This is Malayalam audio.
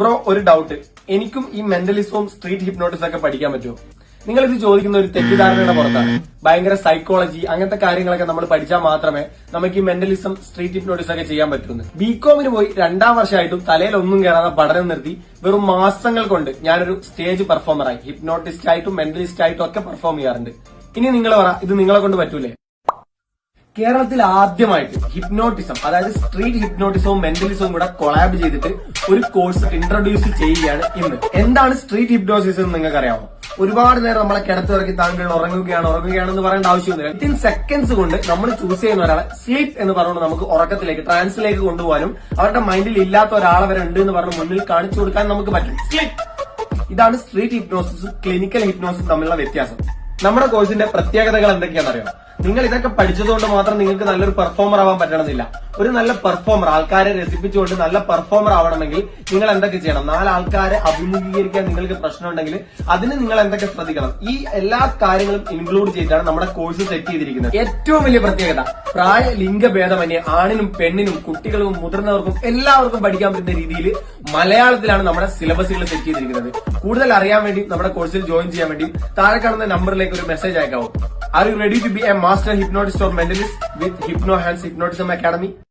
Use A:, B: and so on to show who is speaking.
A: ബ്രോ ഒരു ഡൗട്ട് എനിക്കും ഈ മെന്റലിസവും സ്ട്രീറ്റ് ഹിപ്നോട്ടിസും ഒക്കെ പഠിക്കാൻ പറ്റുമോ? നിങ്ങൾ ഇത് ചോദിക്കുന്ന ഒരു തെറ്റിദ്ധാരണയുടെ പുറത്താണ്. ഭയങ്കര സൈക്കോളജി അങ്ങനത്തെ കാര്യങ്ങളൊക്കെ നമ്മൾ പഠിച്ചാൽ മാത്രമേ നമുക്ക് ഈ മെന്റലിസം സ്ട്രീറ്റ് ഹിപ്നോട്ടിസം ഒക്കെ ചെയ്യാൻ പറ്റുള്ളൂ. ബികോമിന് പോയി രണ്ടാം വർഷമായിട്ടും തലയിൽ ഒന്നും കയറാതെ പഠനം നിർത്തി വെറും മാസങ്ങൾ കൊണ്ട് ഞാനൊരു സ്റ്റേജ് പെർഫോമറായി ഹിപ്നോട്ടിസ്റ്റ് ആയിട്ടും മെന്റലിസ്റ്റ് ആയിട്ടും ഒക്കെ പെർഫോം ചെയ്യാറുണ്ട്. ഇനി നിങ്ങൾ പറ ഇത് നിങ്ങളെ കൊണ്ട് പറ്റൂലേ? കേരളത്തിൽ ആദ്യമായിട്ട് ഹിപ്നോട്ടിസം അതായത് സ്ട്രീറ്റ് ഹിപ്നോട്ടിസവും മെന്റലിസവും കൂടെ കൊളാബ് ചെയ്തിട്ട് ഒരു കോഴ്സ് ഇൻട്രൊഡ്യൂസ് ചെയ്യുകയാണ് ഇന്ന്. എന്താണ് സ്ട്രീറ്റ് ഹിപ്നോസിസ് എന്ന് നിങ്ങൾക്ക് അറിയാമോ ഒരുപാട് നേരം നമ്മളെ കിടത്തിറക്കി താങ്കൾ ഉറങ്ങുകയാണ് ഉറങ്ങുകയാണെന്ന് പറയേണ്ട ആവശ്യമൊന്നുമില്ല. വിത്തിൻ സെക്കൻഡ്സ് കൊണ്ട് നമ്മൾ ചൂസ് ചെയ്യുന്ന ഒരാളെ സ്ലീപ്പ് എന്ന് പറഞ്ഞുകൊണ്ട് നമുക്ക് ഉറക്കത്തിലേക്ക് ട്രാൻസിലേക്ക് കൊണ്ടുപോകാനും അവരുടെ മൈൻഡിൽ ഇല്ലാത്ത ഒരാളെ വരെ ഉണ്ട് എന്ന് പറഞ്ഞ് മുന്നിൽ കാണിച്ചു കൊടുക്കാൻ നമുക്ക് പറ്റും. ഇതാണ് സ്ട്രീറ്റ് ഹിപ്നോസിസും ക്ലിനിക്കൽ ഹിപ്നോസിസും തമ്മിലുള്ള വ്യത്യാസം. നമ്മുടെ കോഴ്സിന്റെ പ്രത്യേകതകൾ എന്തൊക്കെയാണെന്ന് അറിയാം നിങ്ങൾ ഇതൊക്കെ പഠിച്ചതുകൊണ്ട് മാത്രം നിങ്ങൾക്ക് നല്ലൊരു പെർഫോമർ ആവാൻ പറ്റണമെന്നില്ല. ഒരു നല്ല പെർഫോമർ ആൾക്കാരെ രസിപ്പിച്ചുകൊണ്ട് നല്ല പെർഫോമർ ആവണമെങ്കിൽ നിങ്ങൾ എന്തൊക്കെ ചെയ്യണം? നാലാൾക്കാരെ അഭിമുഖീകരിക്കാൻ നിങ്ങൾക്ക് പ്രശ്നമുണ്ടെങ്കിൽ അതിന് നിങ്ങൾ എന്തൊക്കെ ശ്രദ്ധിക്കണം? ഈ എല്ലാ കാര്യങ്ങളും ഇൻക്ലൂഡ് ചെയ്തിട്ടാണ് നമ്മുടെ കോഴ്സ് സെറ്റ് ചെയ്തിരിക്കുന്നത്. ഏറ്റവും വലിയ പ്രത്യേകത പ്രായ ലിംഗഭേദമന്യേ ആണിനും പെണ്ണിനും കുട്ടികൾക്കും മുതിർന്നവർക്കും എല്ലാവർക്കും പഠിക്കാൻ പറ്റുന്ന രീതിയിൽ മലയാളത്തിലാണ് നമ്മുടെ സിലബസുകൾ സെറ്റ് ചെയ്തിരിക്കുന്നത്. കൂടുതൽ അറിയാൻ വേണ്ടി നമ്മുടെ കോഴ്സിൽ ജോയിൻ ചെയ്യാൻ വേണ്ടി താഴെ കാണുന്ന നമ്പറിലേക്ക് ഒരു മെസ്സേജ് അയക്കാവും? Are you ready to be a master hypnotist or mentalist with Hypno Hands Hypnotism Academy?